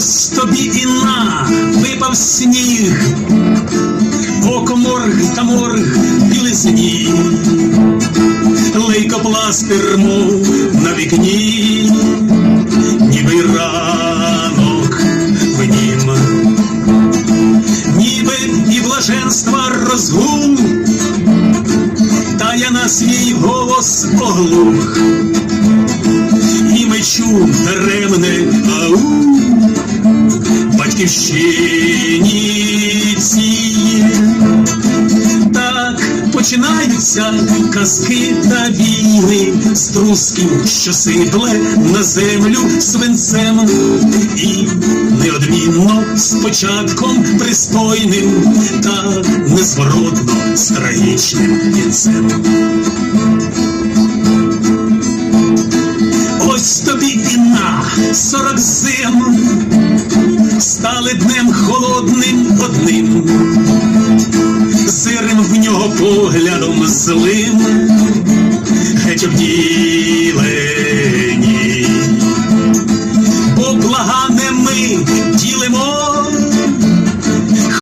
Ось тобі і на випав сніг, око морг та морг білизні, лейкопластир, мов на вікні, ніби ранок в нім, ніби і блаженства розгул, та я на свій голос оглух. І мечу даремне ау батьківщині цій. Так починаються казки та війни, струсків, що сипле на землю свинцем, і неодмінно з початком пристойним та незворотно з трагічним кінцем. сорок зим. Стали днем холодним одним, сирим в нього поглядом злим, геть обнім.